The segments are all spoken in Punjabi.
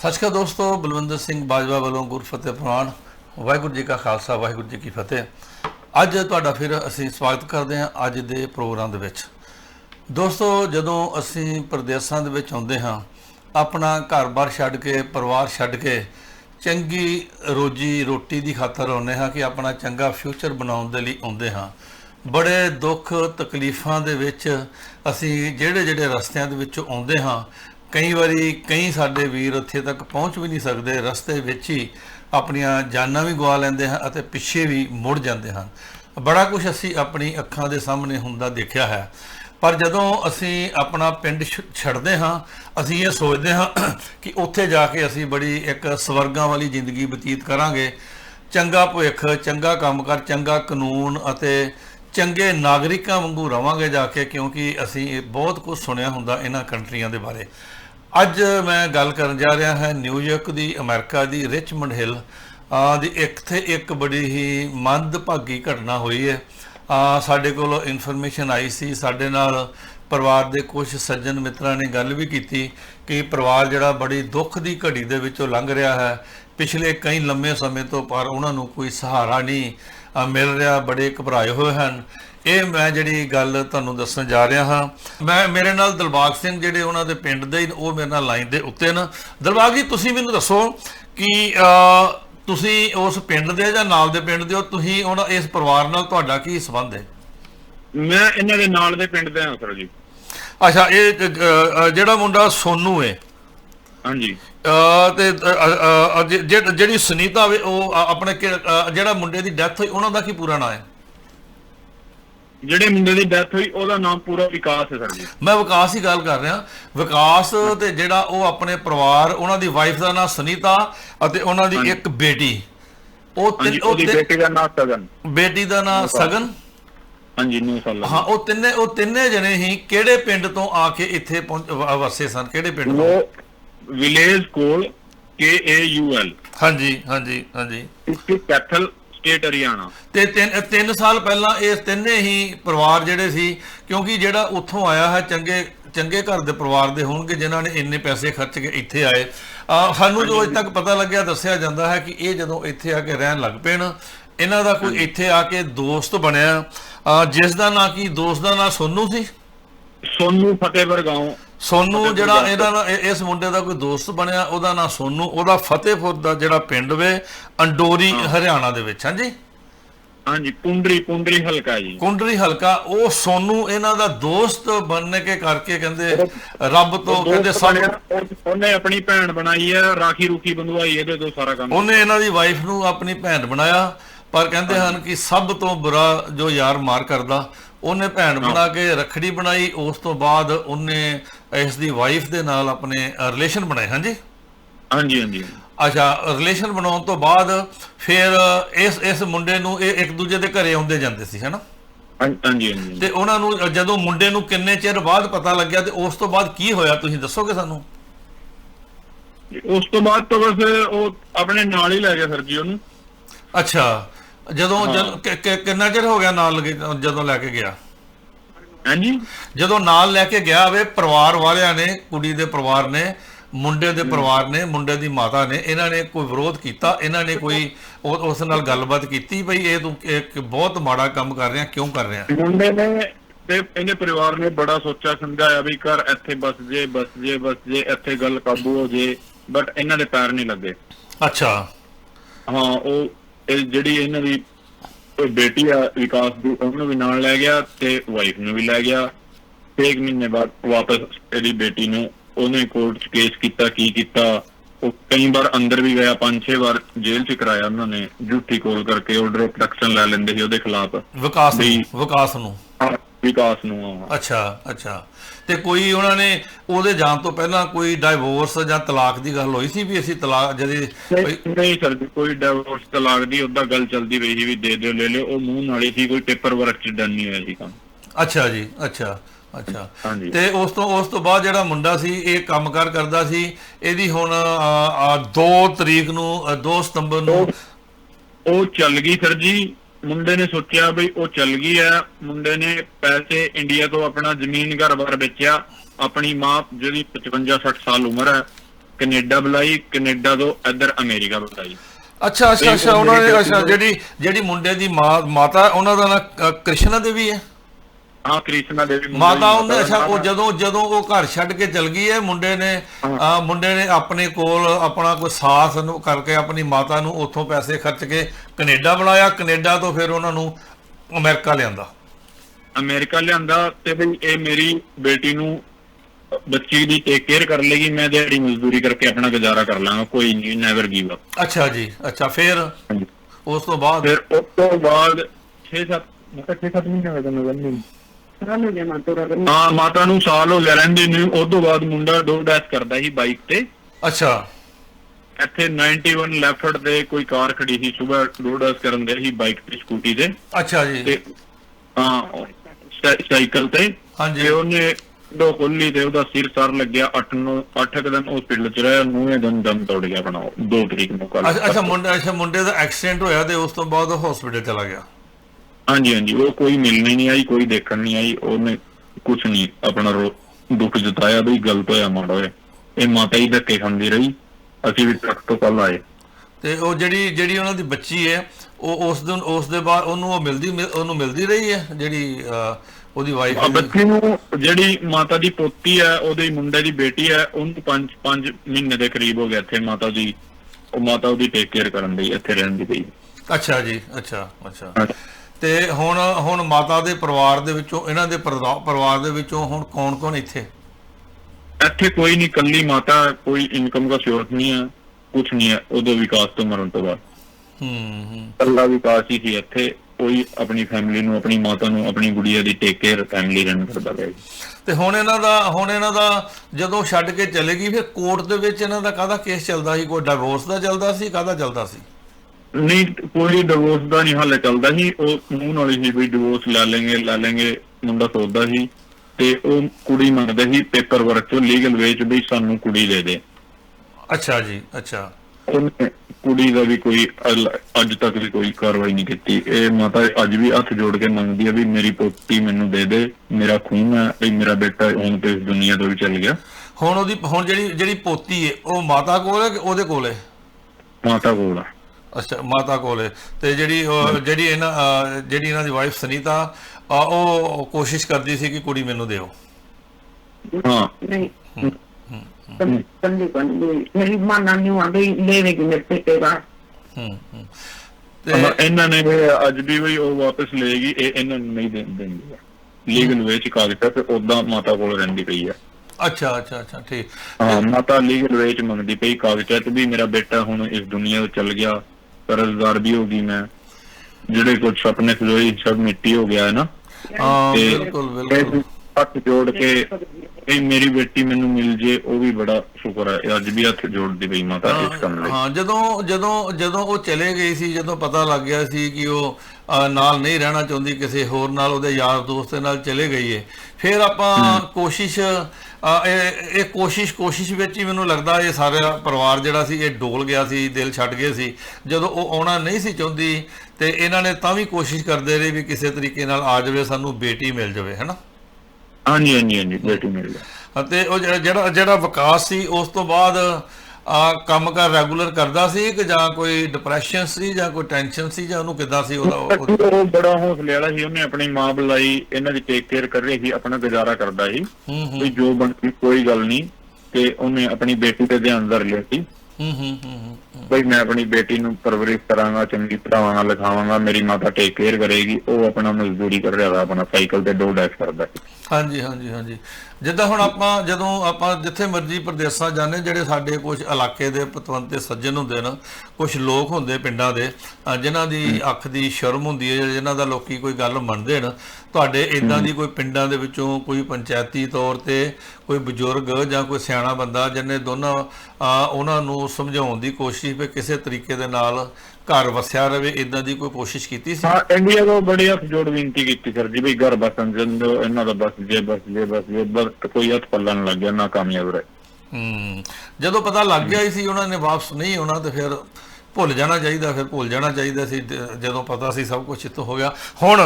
ਸਤਿ ਸ਼੍ਰੀ ਅਕਾਲ ਦੋਸਤੋ, ਬਲਵਿੰਦਰ ਸਿੰਘ ਬਾਜਵਾ ਵੱਲੋਂ ਗੁਰਫਤਿਹ ਪ੍ਰਵਾਨ ਵਾਹਿਗੁਰੂ ਜੀ ਕਾ ਖਾਲਸਾ, ਵਾਹਿਗੁਰੂ ਜੀ ਕੀ ਫਤਿਹ। ਅੱਜ ਤੁਹਾਡਾ ਫਿਰ ਅਸੀਂ ਸਵਾਗਤ ਕਰਦੇ ਹਾਂ ਅੱਜ ਦੇ ਪ੍ਰੋਗਰਾਮ ਦੇ ਵਿੱਚ। ਦੋਸਤੋ, ਜਦੋਂ ਅਸੀਂ ਪ੍ਰਦੇਸ਼ਾਂ ਦੇ ਵਿੱਚ ਆਉਂਦੇ ਹਾਂ, ਆਪਣਾ ਘਰ-ਬਾਰ ਛੱਡ ਕੇ, ਪਰਿਵਾਰ ਛੱਡ ਕੇ ਚੰਗੀ ਰੋਜੀ ਰੋਟੀ ਦੀ ਖਾਤਰ ਆਉਂਦੇ ਹਾਂ ਕਿ ਆਪਣਾ ਚੰਗਾ ਫਿਊਚਰ ਬਣਾਉਣ ਦੇ ਲਈ ਆਉਂਦੇ ਹਾਂ। ਬੜੇ ਦੁੱਖ ਤਕਲੀਫਾਂ ਦੇ ਵਿੱਚ ਅਸੀਂ ਜਿਹੜੇ ਜਿਹੜੇ ਰਸਤਿਆਂ ਦੇ ਵਿੱਚੋਂ ਆਉਂਦੇ ਹਾਂ ਕਈ ਵਾਰੀ ਕਈ ਸਾਡੇ ਵੀਰ ਉੱਥੇ ਤੱਕ ਪਹੁੰਚ ਵੀ ਨਹੀਂ ਸਕਦੇ, ਰਸਤੇ ਵਿੱਚ ਹੀ ਆਪਣੀਆਂ ਜਾਨਾਂ ਵੀ ਗਵਾ ਲੈਂਦੇ ਹਨ ਅਤੇ ਪਿੱਛੇ ਵੀ ਮੁੜ ਜਾਂਦੇ ਹਨ। ਬੜਾ ਕੁਝ ਅਸੀਂ ਆਪਣੀ ਅੱਖਾਂ ਦੇ ਸਾਹਮਣੇ ਹੁੰਦਾ ਦੇਖਿਆ ਹੈ। ਪਰ ਜਦੋਂ ਅਸੀਂ ਆਪਣਾ ਪਿੰਡ ਛ- ਛੱਡਦੇ ਹਾਂ, ਅਸੀਂ ਇਹ ਸੋਚਦੇ ਹਾਂ ਕਿ ਉੱਥੇ ਜਾ ਕੇ ਅਸੀਂ ਬੜੀ ਇੱਕ ਸਵਰਗਾਂ ਵਾਲੀ ਜ਼ਿੰਦਗੀ ਬਤੀਤ ਕਰਾਂਗੇ। ਚੰਗਾ ਭਵਿੱਖ, ਚੰਗਾ ਕੰਮਕਾਰ ਚੰਗਾ ਕਾਨੂੰਨ ਅਤੇ ਚੰਗੇ ਨਾਗਰਿਕਾਂ ਵਾਂਗੂ ਰਵਾਂਗੇ ਜਾ ਕੇ, ਕਿਉਂਕਿ ਅਸੀਂ ਇਹ ਬਹੁਤ ਕੁਝ ਸੁਣਿਆ ਹੁੰਦਾ ਇਹਨਾਂ ਕੰਟਰੀਆਂ ਦੇ ਬਾਰੇ। ਅੱਜ ਮੈਂ ਗੱਲ ਕਰਨ ਜਾ ਰਿਹਾ ਹਾਂ ਨਿਊਯਾਰਕ ਦੀ, ਅਮਰੀਕਾ ਦੀ, ਰਿਚਮੰਡ ਹਿੱਲ ਦੀ ਇੱਥੇ ਇੱਕ ਬੜੀ ਹੀ ਮੰਦਭਾਗੀ ਘਟਨਾ ਹੋਈ ਹੈ। ਸਾਡੇ ਕੋਲ ਇਨਫੋਰਮੇਸ਼ਨ ਆਈ ਸੀ, ਸਾਡੇ ਨਾਲ ਪਰਿਵਾਰ ਦੇ ਕੁਝ ਸੱਜਣ ਮਿੱਤਰਾਂ ਨੇ ਗੱਲ ਵੀ ਕੀਤੀ ਕਿ ਪਰਿਵਾਰ ਜਿਹੜਾ ਬੜੀ ਦੁੱਖ ਦੀ ਘੜੀ ਦੇ ਵਿੱਚੋਂ ਲੰਘ ਰਿਹਾ ਹੈ। ਪਿਛਲੇ ਕਈ ਲੰਮੇ ਸਮੇਂ ਤੋਂ ਪਰ ਉਹਨਾਂ ਨੂੰ ਕੋਈ ਸਹਾਰਾ ਨਹੀਂ ਮਿਲ ਰਿਹਾ, ਬੜੇ ਘਬਰਾਏ ਹੋਏ ਹਨ। ਇਹ ਮੈਂ ਜਿਹੜੀ ਗੱਲ ਤੁਹਾਨੂੰ ਦੱਸਣ ਜਾ ਰਿਹਾ ਹਾਂ ਮੈਂ ਮੇਰੇ ਨਾਲ ਦਿਲਬਾਗ ਸਿੰਘ ਜਿਹੜੇ ਉਹਨਾਂ ਦੇ ਪਿੰਡ ਦੇ ਉਹ ਮੇਰੇ ਨਾਲ ਲਾਈਨ ਦੇ ਉੱਤੇ ਨੇ। ਦਿਲਬਾਗ ਜੀ ਤੁਸੀਂ ਮੈਨੂੰ ਦੱਸੋ ਕਿ ਤੁਸੀਂ ਉਸ ਪਿੰਡ ਦੇ ਜਾਂ ਨਾਲ ਦੇ ਪਿੰਡ ਦੇ ਹੋ? ਤੁਸੀਂ ਉਹਨਾਂ ਇਸ ਪਰਿਵਾਰ ਨਾਲ ਤੁਹਾਡਾ ਕੀ ਸੰਬੰਧ ਹੈ? ਮੈਂ ਇਹਨਾਂ ਦੇ ਨਾਲ ਦੇ ਪਿੰਡ ਦਾ ਹਾਂ ਸਰ ਜੀ। ਅੱਛਾ ਇਹ ਜਿਹੜਾ ਮੁੰਡਾ ਸੋਨੂ ਹੈ। ਹਾਂਜੀ। ਤੇ ਜਿਹੜੀ ਸੁਨੀਤਾ ਉਹ ਆਪਣੇ ਜਿਹੜਾ ਮੁੰਡੇ ਦੀ ਡੈਥ ਹੋਈ ਉਹਨਾਂ ਦਾ ਕੀ ਪੂਰਾ ਨਾਂ ਹੈ? ਜਿਹੜੇ ਮੁੰਡੇ ਦੀ ਡੈਥ ਹੋਈ ਉਹਦਾ ਨਾਮ ਪੂਰਾ ਵਿਕਾਸ ਹੈ ਸਰ ਜੀ। ਮੈਂ ਵਿਕਾਸ ਦੀ ਗੱਲ ਕਰ ਰਿਹਾ। ਵਿਕਾਸ ਤੇ ਜਿਹੜਾ ਉਹ ਆਪਣੇ ਪਰਿਵਾਰ ਉਹਨਾਂ ਦੀ ਵਾਈਫ ਦਾ ਨਾਮ ਸੁਨੀਤਾ ਅਤੇ ਉਹਨਾਂ ਦੀ ਇੱਕ ਬੇਟੀ। ਉਹ ਉਹ ਬੇਟੀ ਦਾ ਨਾਮ ਸਗਨ। ਬੇਟੀ ਦਾ ਨਾਮ ਸਗਨ? ਹਾਂਜੀ 9 ਸਾਲਾਂ ਹਾਂ ਉਹ ਤਿੰਨੇ ਉਹ ਤਿੰਨੇ ਜਣੇ ਹੀ ਕਿਹੜੇ ਪਿੰਡ ਤੋਂ ਆ ਕੇ ਇੱਥੇ ਵਸੇ ਸਨ? ਕਿਹੜੇ ਪਿੰਡ ਤੋਂ? ਵਿਲੇਜ ਕੋਲ ਕੇ ਏ ਯੂ ਐਲ ਹਾਂਜੀ ਹਾਂਜੀ ਹਾਂਜੀ। ਇਸ ਕੈਥਲ ਸਟੇਟ ਹਰਿਆਣਾ। ਤੇ ਤਿੰਨ ਤਿੰਨ ਸਾਲ ਪਹਿਲਾਂ ਇਹ ਤਿੰਨੇ ਹੀ ਪਰਿਵਾਰ ਜਿਹੜੇ ਸੀ ਕਿਉਂਕਿ ਜਿਹੜਾ ਉੱਥੋਂ ਆਇਆ ਹੈ ਚੰਗੇ ਚੰਗੇ ਘਰ ਦੇ ਪਰਿਵਾਰ ਦੇ ਹੋਣਗੇ ਜਿਨ੍ਹਾਂ ਨੇ ਇੰਨੇ ਪੈਸੇ ਖਰਚ ਕੇ ਇੱਥੇ ਆਏ। ਸਾਨੂੰ ਜੋ ਅਜੇ ਤੱਕ ਪਤਾ ਲੱਗਿਆ ਦੱਸਿਆ ਜਾਂਦਾ ਹੈ ਕਿ ਇਹ ਜਦੋਂ ਇੱਥੇ ਆ ਕੇ ਰਹਿਣ ਲੱਗ ਪੈਣ ਇਹਨਾਂ ਦਾ ਕੋਈ ਇੱਥੇ ਆ ਕੇ ਦੋਸਤ ਬਣਿਆ। ਜਿਸ ਦਾ ਨਾਂ ਕੀ ਦੋਸਤ ਦਾ ਨਾਂ ਸੋਨੂ ਸੀ? ਸੋਨੂ ਫਤਿਹਪੁਰ ਗਾਉਂ। ਸੋਨੂ ਜਿਹੜਾ ਇਹਦਾ ਨਾਂ- ਇਹ- ਇਸ ਮੁੰਡੇ ਦਾ ਕੋਈ ਦੋਸਤ ਬਣਿਆ ਉਹਦਾ ਨਾਂ ਸੋਨੂ ਉਹਦਾ ਫਤਿਹਪੁਰ ਦਾ ਜਿਹੜਾ ਪਿੰਡ ਵੇ ਅੰਡੋਰੀ ਹਰਿਆਣਾ ਦੇ ਵਿੱਚ ਹਾਂਜੀ? ਹਾਂਜੀ ਪੁੰਡਰੀ ਪੁੰਡਰੀ ਹਲਕਾ ਜੀ। ਕੁੰਡਲੀ ਹਲਕਾ ਉਹ ਸੋਨੂ ਇਹਨਾਂ ਦਾ ਦੋਸਤ ਬਣਨੇ ਕੇ ਕਰਕੇ ਕਹਿੰਦੇ ਰੱਬ ਤੋਂ ਕਹਿੰਦੇ ਦੋਸਤ ਸਭ ਬਣਿਆ, ਉਹ- ਉਹਨੇ ਆਪਣੀ ਭੈਣ ਬਣਾਈ ਹੈ ਰਾਖੀ ਰੂਖੀ ਬੰਦਵਾਈ ਇਹਦੇ ਤੋਂ ਸਾਰਾ ਕੰਮ। ਉਹਨੇ ਇਹਨਾਂ ਦੀ ਵਾਈਫ ਨੂੰ ਆਪਣੀ ਭੈਣ ਬਣਾਇਆ ਪਰ ਕਹਿੰਦੇ ਹਨ ਕਿ ਸਭ ਤੋਂ ਬੁਰਾ ਜੋ ਯਾਰ ਮਾਰ ਕਰਦਾ ਉਹਨੇ ਭੈਣ ਬਣਾ ਕੇ ਰਖੜੀ ਬਣਾਈ ਉਸ ਤੋਂ ਬਾਅਦ ਉਹਨੇ ਇਸ ਦੀ ਵਾਈਫ ਦੇ ਨਾਲ ਆਪਣੇ ਰਿਲੇਸ਼ਨ ਬਣਾਏ ਹਾਂਜੀ? ਹਾਂਜੀ ਹਾਂਜੀ। ਅੱਛਾ ਰਿਲੇਸ਼ਨ ਬਣਾਉਣ ਤੋਂ ਬਾਅਦ ਫਿਰ ਇਸ ਇਸ ਮੁੰਡੇ ਨੂੰ ਇਹ ਇੱਕ ਦੂਜੇ ਦੇ ਘਰੇ ਆਉਂਦੇ ਜਾਂਦੇ ਸੀ ਹੈਨਾ? ਹਾਂਜੀ ਹਾਂਜੀ ਤੇ ਉਹਨਾਂ ਨੂੰ ਜਦੋਂ ਮੁੰਡੇ ਨੂੰ ਕਿੰਨੇ ਚਿਰ ਬਾਅਦ ਪਤਾ ਲੱਗਿਆ ਤੇ ਉਸ ਤੋਂ ਬਾਅਦ ਕੀ ਹੋਇਆ ਤੁਸੀਂ ਦੱਸੋਗੇ ਸਾਨੂੰ? ਉਸ ਤੋਂ ਬਾਅਦ ਤਾਂ ਬਸ ਉਹ ਆਪਣੇ ਨਾਲ ਹੀ ਲੈ ਗਿਆ ਸਰ ਜੀ ਉਹਨੂੰ। ਅੱਛਾ ਜਦੋਂ ਕਿੰਨਾ ਚਿਰ ਹੋ ਗਿਆ ਨਾਲ ਲਗੇ ਜਦੋਂ ਲੈ ਕੇ ਗਿਆ? ਹਾਂਜੀ। ਜਦੋਂ ਨਾਲ ਲੈ ਕੇ ਗਿਆ ਵੇ ਪਰਿਵਾਰ ਵਾਲਿਆਂ ਨੇ ਕੁੜੀ ਦੇ ਪਰਿਵਾਰ ਨੇ ਮੁੰਡੇ ਦੇ ਪਰਿਵਾਰ ਨੇ ਮੁੰਡੇ ਦੀ ਮਾਤਾ ਨੇ ਇਹਨਾਂ ਨੇ ਕੋਈ ਵਿਰੋਧ ਕੀਤਾ ਇਹਨਾਂ ਨੇ ਕੋਈ ਉਸ ਨਾਲ ਗੱਲਬਾਤ ਕੀਤੀ ਭਈ ਇਹ ਤੂੰ ਇੱਕ ਬਹੁਤ ਮਾੜਾ ਕੰਮ ਕਰ ਰਿਹਾ ਕਿਉਂ ਕਰ ਰਿਹਾ? ਮੁੰਡੇ ਨੇ ਤੇ ਇਹਨੇ ਪਰਿਵਾਰ ਨੇ ਬੜਾ ਸੋਚਿਆ ਸਮਝਾਇਆ ਵੀ ਕਰ ਇੱਥੇ ਬਸ ਜੇ ਬਸ ਜੇ ਬਸ ਜੇ ਇੱਥੇ ਗੱਲ ਕਾਬੂ ਹੋ ਜੇ ਬਟ ਇਹਨਾਂ ਦੇ ਪੈਰ ਨਹੀਂ ਲੱਗੇ। ਅੱਛਾ। ਹਾਂ ਉਹ ਜਿਹੜੀ ਇਹਨਾਂ ਦੀ ਉਹ ਬੇਟੀ ਆ ਵਿਕਾਸ ਦੀ ਉਹਨੂੰ ਵੀ ਨਾਲ ਲੈ ਗਿਆ ਤੇ ਵਾਈਫ ਨੂੰ ਵੀ ਲੈ ਗਿਆ। ਤੇ ਇੱਕ ਮਹੀਨੇ ਬਾਅਦ ਵਾਪਸ ਇਹਦੀ ਬੇਟੀ ਨੂੰ ਉਹਨੇ ਕੋਰਟ 'ਚ ਕੇਸ ਕੀਤਾ ਕੀ ਕੀਤਾ। ਉਹ ਕਈ ਵਾਰ ਅੰਦਰ ਵੀ ਗਿਆ ਪੰਜ ਛੇ ਵਾਰ ਜੇਲ੍ਹ 'ਚ ਕਰਾਇਆ ਉਹਨਾਂ ਨੇ ਝੂਠੀ ਕੋਲ ਕਰਕੇ ਆਰਡਰ ਆਫ ਪ੍ਰੋਟੈਕਸ਼ਨ ਲੈ ਲੈਂਦੇ ਸੀ ਉਹਦੇ ਖਿਲਾਫ। ਵਿਕਾਸ ਨੂੰ ਵਿਕਾਸ ਨੂੰ। ਵਿਕਾਸ ਨੂੰ। ਅੱਛਾ ਅੱਛਾ। ਤੇ ਕੋਈ ਉਹਨਾਂ ਨੇ ਉਹਦੇ ਜਾਣ ਤੋਂ ਪਹਿਲਾਂ ਕੋਈ ਡਾਈਵੋਰਸ ਜਾਂ ਤਲਾਕ ਦੀ ਗੱਲ ਹੋਈ ਸੀ ਵੀ ਅਸੀਂ ਤਲਾਕ ਜਦੇ ਨਹੀਂ ਸਰ ਕੋਈ ਡਿਵੋਰਸ ਤਲਾਕ ਦੀ ਉਹਦਾ ਗੱਲ ਚੱਲਦੀ ਪਈ ਸੀ ਵੀ ਦੇ ਦਿਓ ਲੈ ਲਿਓ ਉਹ ਮੂੰਹ ਨਾਲ ਹੀ ਸੀ ਕੋਈ ਪੇਪਰ ਵਰਕ ਚ ਡਨ ਨਹੀਂ ਹੋਇਆ ਸੀ ਕੰਮ। ਅੱਛਾ ਜੀ ਅੱਛਾ ਅੱਛਾ। ਤੇ ਉਸ ਤੋਂ ਉਸ ਤੋਂ ਬਾਅਦ ਜਿਹੜਾ ਮੁੰਡਾ ਸੀ ਇਹ ਕੰਮਕਾਰ ਕਰਦਾ ਸੀ ਇਹਦੀ ਹੁਣ 2 ਤਰੀਕ ਨੂੰ 2 ਸਤੰਬਰ ਨੂੰ ਉਹ ਚੱਲ ਗਈ ਸਰ ਜੀ। ਮੁੰਡੇ ਨੇ ਸੋਚਿਆ ਬਈ ਉਹ ਚੱਲ ਗਈ ਹੈ ਮੁੰਡੇ ਨੇ ਪੈਸੇ ਇੰਡੀਆ ਤੋਂ ਆਪਣਾ ਜ਼ਮੀਨ ਘਰ-ਬਾਰ ਵੇਚਿਆ ਆਪਣੀ ਮਾਂ ਜਿਹੜੀ 55 60 ਸਾਲ ਉਮਰ ਹੈ ਕੈਨੇਡਾ ਬੁਲਾਈ ਕੈਨੇਡਾ ਤੋਂ ਇੱਧਰ ਅਮਰੀਕਾ ਬੁਲਾਈ। ਅੱਛਾ ਅੱਛਾ ਅੱਛਾ ਉਹ ਉਹਨਾਂ ਨੇ ਅੱਛਾ ਜਿਹੜੀ ਜਿਹੜੀ ਮੁੰਡੇ ਦੀ ਮਾਂ ਮਾਤਾ ਉਹਨਾਂ ਦਾ ਨਾਂ ਕ੍ਰਿਸ਼ਨਾ ਦੇਵੀ ਹੈ? ਹਾਂ ਕ੍ਰਿਸ਼ਨਾ ਦੇਵੀ ਮੁੰਡੇ ਮਾਤਾ ਉਹਨੇ ਦਾ ਅੱਛਾ ਉਹ ਜਦੋਂ ਜਦੋਂ ਉਹ ਘਰ ਛੱਡ ਕੇ ਚਲ ਗਈ ਹੈ ਮੁੰਡੇ ਨੇ ਅਹ ਮੁੰਡੇ ਨੇ ਆਪਣੇ ਕੋਲ ਆਪਣਾ ਕੋਈ ਸਾਥ ਨੂੰ ਕਰਕੇ ਆਪਣੀ ਮਾਤਾ ਨੂੰ ਉੱਥੋਂ ਪੈਸੇ ਖਰਚ ਕੇ ਕੈਨੇਡਾ ਬੁਲਾਇਆ। ਕੈਨੇਡਾ ਤੋਂ ਫਿਰ ਉਹਨਾਂ ਨੂੰ ਅਮਰੀਕਾ ਲਿਆਂਦਾ। ਅਮਰੀਕਾ ਲਿਆਂਦਾ ਤੇ ਬਈ ਇਹ ਮੇਰੀ ਬੇਟੀ ਨੂੰ ਬੱਚੀ ਦੀ ਟੇਕ ਕੇਅਰ ਕਰ ਲੇਗੀ ਮੈਂ ਦਿਹਾੜੀ ਮਜ਼ਦੂਰੀ ਕਰਕੇ ਆਪਣਾ ਗੁਜ਼ਾਰਾ ਕਰ ਲਾਂਗਾ ਕੋਈ ਨਹੀਂ ਨੈਵਰ ਗਿਵ ਅਪ ਅੱਛਾ ਜੀ ਅੱਛਾ ਫਿਰ ਉਸ ਤੋਂ ਬਾਅਦ ਫਿਰ ਉਸ ਤੋਂ ਬਾਅਦ 6-7 ਮਤਲਬ 6-7 ਮਹੀਨੇ ਹੋਏ ਤੁਹਾਨੂੰ llama Tora ਹਾਂ ਮਾਤਾ ਨੂੰ ਸਾਲ ਹੋ ਗਿਆ ਰਹਿੰਦੇ ਨੂੰ। ਉਸ ਤੋਂ ਬਾਅਦ ਮੁੰਡਾ ਡੋਰ ਡੈਸ਼ ਕਰਦਾ ਸੀ ਬਾਈਕ ਤੇ। ਅੱਛਾ। ਇੱਥੇ 91 ਲੈਫਟ ਤੇ ਕੋਈ ਕਾਰ ਖੜੀ ਸੀ ਸਵੇਰ ਡੋਰ ਡੈਸ਼ ਕਰਨ ਦੇ ਸੀ ਬਾਈਕ ਤੇ ਸਕੂਟੀ ਤੇ। ਅੱਛਾ ਜੀ। ਤੇ ਹਾਂ ਸਾਈ- ਸਾਈਕਲ ਤੇ। ਹਾਂਜੀ। ਤੇ ਉਹਨੇ ਦੋ ਖੋਲੀ ਤੇ ਉਹਦਾ ਸਿਰ ਸਰ ਲੱਗਿਆ 8 ਨੂੰ 8 ਦਿਨ ਹਸਪੀਟਲ ਚ ਰਿਹਾ ਨੂੰਹ ਦਿਨ ਦਮ ਤੋੜ ਗਿਆ ਆਪਣਾ ਉਹ, ਦੋ ਤਰੀਕ ਨੂੰ ਕੱਲ ਅੱਛਾ ਅੱਛਾ ਮੁੰਡਾ ਅੱਛਾ ਮੁੰਡੇ ਦਾ ਐਕਸੀਡੈਂਟ ਹੋਇਆ ਤੇ ਉਸ ਤੋਂ ਬਾਅਦ ਉਹ ਹਸਪੀਟਲ ਚਲਾ ਗਿਆ। ਹਾਂਜੀ ਹਾਂਜੀ। ਉਹ ਕੋਈ ਮਿਲਣੀ ਨਹੀਂ ਆਈ ਕੋਈ ਦੇਖਣ ਨਹੀਂ ਆਈ। ਉਹਨੇ ਕੁਝ ਨਹੀਂ ਆਪਣਾ ਰੋ- ਦੁੱਖ ਜਤਾਇਆ ਵੀ ਗਲਤ ਹੋਇਆ ਮਾੜਾ ਹੋਇਆ। ਇਹ ਮਾਤਾ ਹੀ ਧੱਕੇ ਖਾਂਦੀ ਰਹੀ। ਅਸੀਂ ਵੀ ਟਰੱਕ ਤੋਂ ਕੱਲ ਆਏ। ਤੇ ਉਹ ਜਿਹੜੀ ਜਿਹੜੀ ਉਹਨਾਂ ਦੀ ਬੱਚੀ ਹੈ ਉਹ ਉਸ ਦਿਨ ਉਸ ਦੇ ਬਾਅਦ ਉਹਨੂੰ ਉਹ ਮਿਲਦੀ ਮਿਲ- ਉਹਨੂੰ ਮਿਲਦੀ ਰਹੀ ਹੈ? ਜਿਹੜੀ ਅਹ, ਉਹਦੀ ਆ ਵਾਈਫ ਬੱਚੀ ਨੂੰ ਜਿਹੜੀ ਮਾਤਾ ਦੀ ਪੋਤੀ ਹੈ ਉਹਦੇ ਮੁੰਡੇ ਦੀ ਬੇਟੀ ਹੈ ਉਹਨੂੰ 5 5 ਮਹੀਨੇ ਦੇ ਕਰੀਬ ਹੋ ਗਿਆ ਇੱਥੇ ਮਾਤਾ ਦੀ। ਉਹ ਮਾਤਾ ਉਹਦੀ ਟੇਕ ਕੇਅਰ ਕਰਨ ਦੀ ਇੱਥੇ ਰਹਿਣ ਦੀ ਪਈ। ਅੱਛਾ ਜੀ ਅੱਛਾ ਅੱਛਾ। ਤੇ ਹੁਣ ਹੁਣ ਮਾਤਾ ਦੇ ਪਰਿਵਾਰ ਦੇ ਵਿੱਚੋਂ ਇਹਨਾਂ ਦੇ ਪਰਿਵਾ- ਪਰਿਵਾਰ ਦੇ ਵਿੱਚੋਂ ਹੁਣ ਕੌਣ ਕੌਣ ਇੱਥੇ? ਇੱਥੇ ਕੋਈ ਨਹੀਂ ਕੱਲੀ ਮਾਤਾ ਕੋਈ ਇਨਕਮ ਦਾ ਸੋਰਸ ਨਹੀਂ ਹੈ ਕੁਝ ਨਹੀਂ ਹੈ ਉਹਦੇ ਵਿਕਾਸ ਤੋਂ ਮਰਨ ਤੋਂ ਬਾਅਦ। ਹੂੰ ਹੂੰ ਕੱਲਾ ਵਿਕਾਸ ਹੀ ਸੀ ਇੱਥੇ ਕੋਈ ਆਪਣੀ ਫੈਮਿਲੀ ਨੂੰ ਆਪਣੀ ਮਾਤਾ ਨੂੰ ਆਪਣੀ ਗੁੜੀਆ ਦੀ ਟੇਕ ਕੇਅਰ ਫੈਮਿਲੀ ਰਨ ਕਰਦਾ ਰਿਹਾ ਤੇ ਹੁਣ ਇਹਨਾਂ ਦਾ ਹੁਣ ਇਹਨਾਂ ਦਾ ਜਦੋਂ ਛੱਡ ਕੇ ਚਲੇ ਗਈ ਫਿਰ ਕੋਰਟ ਦੇ ਵਿੱਚ ਇਹਨਾਂ ਦਾ ਕਾਹਦਾ ਕੇਸ ਚੱਲਦਾ ਸੀ? ਕੋਈ ਡਿਵੋਰਸ ਦਾ ਚੱਲਦਾ ਸੀ ਕਾਹਦਾ ਚੱਲਦਾ ਸੀ? ਨਹੀਂ ਕੋਈ ਡਿਵੋਰਸ ਦਾ ਨਹੀਂ ਹਾਲੇ ਚੱਲਦਾ ਸੀ ਉਹ ਮੂੰਹ ਨਾਲ ਹੀ ਵੀ ਡਿਵੋਰਸ ਲੈ ਲੈਂਗੇ ਲੈ ਲੈਂਗੇ ਮੁੰਡਾ ਸੋਚਦਾ ਸੀ। ਤੇ ਉਹ ਕੁੜੀ ਮੰਗਦਾ ਸੀ ਪੇਪਰ ਵਰਕ ਤੋਂ ਲੀਗਲ ਵੇਚ ਵੀ ਸਾਨੂੰ ਕੁੜੀ ਦੇ ਦੇ। ਅੱਛਾ ਜੀ ਅੱਛਾ। ਉਹਨੇ ਕੁੜੀ ਦਾ ਵੀ ਕੋਈ ਅੱਜ ਤੱਕ ਵੀ ਕੋਈ ਕਾਰਵਾਈ ਨਹੀਂ ਕੀਤੀ। ਇਹ ਮਾਤਾ ਅੱਜ ਵੀ ਹੱਥ ਜੋੜ ਕੇ ਮੰਗਦੀ ਹੈ ਵੀ ਮੇਰੀ ਪੋਤੀ ਮੈਨੂੰ ਦੇ ਦੇ ਮੇਰਾ ਖੂਨ ਹੈ ਵੀ ਮੇਰਾ ਬੇਟਾ ਹੁਣ ਤੇ ਇਸ ਦੁਨੀਆ ਤੋਂ ਵੀ ਚੱਲ ਗਿਆ। ਹੁਣ ਉਹਦੀ ਹੁਣ ਜਿਹੜੀ ਜਿਹੜੀ ਪੋਤੀ ਹੈ ਉਹ ਮਾਤਾ ਕੋਲ ਹੈ ਕਿ ਉਹਦੇ ਕੋਲ ਹੈ ਮਾਤਾ ਕੋਲ ਆ। ਅੱਛਾ ਮਾਤਾ ਕੋਲ ਹੈ ਤੇ ਜਿਹੜੀ ਉਹ- ਜਿਹੜੀ ਇਹਨਾਂ ਅਹ, ਜਿਹੜੀ ਇਹਨਾਂ ਦੀ ਵਾਈਫ ਸੁਨੀਤਾ ਅਹ, ਉਹ ਕੋਸ਼ਿਸ਼ ਕਰਦੀ ਸੀ ਕਿ ਕੁੜੀ ਮੈਨੂੰ ਦਿਓ ਹਾਂ नहीं बंदी बंदी मेरी मां नानी वहां गई लेवेगी मेरे पेटे का ਹੂੰ ਹੂੰ ਅਮਰ ਤੇ ਇਹਨਾਂ ਨੇ ਅੱਜ ਵੀ ਵੀ ਉਹ ਵਾਪਸ ਲਏਗੀ ਇਹ ਇਹਨਾਂ ਨੂੰ ਨਹੀਂ ਦੇ ਦੇਣਗੇ ਲੀਗਲ ਵੇ ਚ ਕਾਗਜ਼ਾਂ ਤੇ ਉਦਾਂ ਮਾਤਾ ਕੋਲ ਰਹਿੰਦੀ ਪਈ ਆ ਅੱਛਾ ਅੱਛਾ ਅੱਛਾ ਠੀਕ ਹਾਂ ਮਾਤਾ ਲੀਗਲ ਵੇ ਚ ਮੰਗਦੀ ਪਈ ਕਾਗਜ਼ਾਂ ਤੇ ਵੀ ਮੇਰਾ ਬੇਟਾ ਹੁਣ ਇਸ ਦੁਨੀਆ ਤੋਂ ਚੱਲ ਗਿਆ ਵੀ ਹੋ ਗਈ ਮੈਂ। ਜਿਹੜੇ ਕੁਝ ਸੁਪਨੇ ਸਜੋਈ ਸਭ ਮਿੱਟੀ ਹੋ ਗਿਆ ਹੈ ਨਾ? ਹਾਂ ਬਿਲਕੁਲ ਬਿਲਕੁਲ। ਹੱਥ ਜੋੜ ਕੇ ਇਹ ਮੇਰੀ ਬੇਟੀ ਮੈਨੂੰ ਮਿਲ ਜੇ ਉਹ ਵੀ ਬੜਾ ਸ਼ੁਕਰ ਹੈ। ਅੱਜ ਵੀ ਹੱਥ ਜੋੜਦੀ ਪਈ ਮਾਤਾ ਇਸ ਕੰਮ ਲਈ। ਹਾਂ ਜਦੋਂ ਜਦੋਂ ਜਦੋਂ ਉਹ ਚਲੇ ਗਈ ਸੀ ਜਦੋਂ ਪਤਾ ਲੱਗ ਗਿਆ ਸੀ ਕਿ ਉਹ ਨਾਲ ਨਹੀਂ ਰਹਿਣਾ ਚਾਹੁੰਦੀ ਕਿਸੇ ਹੋਰ ਨਾਲ ਉਹਦੇ ਯਾਰ ਦੋਸਤ ਦੇ ਨਾਲ ਚਲੇ ਗਈ ਹੈ ਫਿਰ ਆਪਾਂ ਕੋਸ਼ਿਸ਼ ਇਹ ਇਹ ਕੋਸ਼ਿਸ਼ ਕੋਸ਼ਿਸ਼ ਵਿੱਚ ਹੀ ਮੈਨੂੰ ਲੱਗਦਾ ਇਹ ਸਾਰਾ ਪਰਿਵਾਰ ਜਿਹੜਾ ਸੀ ਇਹ ਡੋਲ ਗਿਆ ਸੀ ਦਿਲ ਛੱਡ ਗਏ ਸੀ। ਜਦੋਂ ਉਹ ਆਉਣਾ ਨਹੀਂ ਸੀ ਚਾਹੁੰਦੀ ਤੇ ਇਹਨਾਂ ਨੇ ਤਾਂ ਵੀ ਕੋਸ਼ਿਸ਼ ਕਰਦੇ ਰਹੇ ਵੀ ਕਿਸੇ ਤਰੀਕੇ ਨਾਲ ਆ ਜਾਵੇ ਸਾਨੂੰ ਬੇਟੀ ਮਿਲ ਜਾਵੇ ਹੈਨਾ? ਹਾਂਜੀ ਹਾਂਜੀ ਹਾਂਜੀ ਬੇਟੀ ਮਿਲ ਗਿਆ ਅਤੇ ਉਹ ਜਿਹੜਾ ਜਿਹੜਾ ਵਿਕਾਸ ਸੀ ਉਸ ਤੋਂ ਬਾਅਦ ਆ ਕੰਮ ਕਰ ਰੈਗੂਲਰ ਕਰਦਾ ਸੀ ਕਿ ਜਾਂ ਕੋਈ ਡਿਪਰੈਸ਼ਨ ਸੀ ਜਾਂ ਕੋਈ ਟੈਨਸ਼ਨ ਸੀ ਜਾਂ ਉਹਨੂੰ ਕਿੱਦਾਂ ਸੀ ਉਹਦਾ ਉਹ- ਬੜਾ ਹੌਸਲੇ ਵਾਲਾ ਸੀ ਉਹਨੇ ਆਪਣੀ ਮਾਂ ਬੁਲਾਈ ਇਹਨਾਂ ਦੀ ਟੇਕ ਕੇਅਰ ਕਰ ਰਹੀ ਸੀ ਆਪਣਾ ਗੁਜ਼ਾਰਾ ਕਰਦਾ ਸੀ। ਵੀ ਜੋ ਬਣਦੀ ਕੋਈ ਗੱਲ ਨਹੀਂ ਤੇ ਉਹਨੇ ਆਪਣੀ ਬੇਟੀ ਤੇ ਧਿਆਨ ਧਰ ਲਿਆ ਸੀ। ਹੂੰ ਹੂੰ ਹੂੰ ਹੂੰ, ਹੂੰ। ਬਈ ਮੈਂ ਆਪਣੀ ਬੇਟੀ ਨੂੰ ਪਰਵਰਿਸ਼ ਕਰਾਂਗਾ ਚੰਗੀ ਪੜਾਵਾਂਗਾ ਲਿਖਾਵਾਂਗਾ ਮੇਰੀ ਮਾਤਾ ਟੇਕ ਕੇਅਰ ਕਰੇਗੀ ਉਹ ਆਪਣਾ ਮਜ਼ਦੂਰੀ ਕਰ ਰਿਹਾ ਆਪਣਾ ਸਾਈਕਲ ਤੇ ਦੋ ਡੈਸ਼ ਕਰਦਾ ਸੀ। ਹਾਂਜੀ ਹਾਂਜੀ ਹਾਂਜੀ। ਜਿੱਦਾਂ ਹੁਣ ਆਪਾਂ ਜਦੋਂ ਆਪਾਂ ਜਿੱਥੇ ਮਰਜ਼ੀ ਪ੍ਰਦੇਸਾਂ ਜਾਂਦੇ ਜਿਹੜੇ ਸਾਡੇ ਕੁਝ ਇਲਾਕੇ ਦੇ ਪਤਵੰਤੇ ਸੱਜਣ ਹੁੰਦੇ ਨੇ ਕੁਝ ਲੋਕ ਹੁੰਦੇ ਪਿੰਡਾਂ ਦੇ ਅ, ਜਿਨ੍ਹਾਂ ਦੀ ਅੱਖ ਦੀ ਸ਼ਰਮ ਹੁੰਦੀ ਹੈ ਜਿਨ੍ਹਾਂ ਦਾ ਲੋਕੀ ਕੋਈ ਗੱਲ ਮੰਨਦੇ ਨੇ ਤੁਹਾਡੇ ਇਦਾਂ ਦੀ ਕੋਈ ਪਿੰਡਾਂ ਦੇ ਵਿੱਚੋਂ ਕੋਈ ਪੰਚਾਇਤੀ ਤੌਰ ਤੇ ਕੋਈ ਬਜ਼ੁਰਗ ਜਾਂ ਕੋਈ ਸਿਆਣਾ ਬੰਦਾ ਜਿਹਨੇ ਦੋਨਾਂ ਅ, ਉਹਨਾਂ ਨੂੰ ਸਮਝਾਉਣ ਦੀ ਕੋਸ਼ਿਸ਼ ਵੀ ਕਿਸੇ ਤਰੀਕੇ ਦੇ ਨਾਲ ਘਰ ਵਸਿਆ ਰਵੇ ਇਦਾਂ ਦੀ ਕੋਈ ਕੋਸ਼ਿਸ਼ ਕੀਤੀ ਸੀ? ਹਾਂ ਇੰਡੀਆ ਤੋਂ ਬੜੀ ਹੱਥ ਜੋੜ ਬੇਨਤੀ ਕੀਤੀ ਸਰ ਜੀ ਵੀ ਘਰ ਬਸਣ ਜੰਦੋ ਇਹਨਾਂ ਦਾ ਬਸ ਜੇ ਬਸ ਜੇ ਬਸ ਜੇ ਬਸ ਕੋਈ ਹੱਥ ਪੱਲਣ ਲੱਗ ਗਿਆ ਨਾ ਕਾਮਯਾਬ ਰਹੇ। ਹੂੰ ਜਦੋਂ ਪਤਾ ਲੱਗ ਗਿਆ ਸੀ ਉਹਨਾਂ ਨੇ ਵਾਪਸ ਨਹੀਂ ਆਉਣਾ ਤੇ ਫਿਰ ਭੁੱਲ ਜਾਣਾ ਚਾਹੀਦਾ ਫਿਰ ਭੁੱਲ ਜਾਣਾ ਚਾਹੀਦਾ ਸੀ ਜਦੋਂ ਪਤਾ ਸੀ ਸਭ ਕੁਝ ਇੱਥੋਂ ਹੋ ਗਿਆ। ਹੁਣ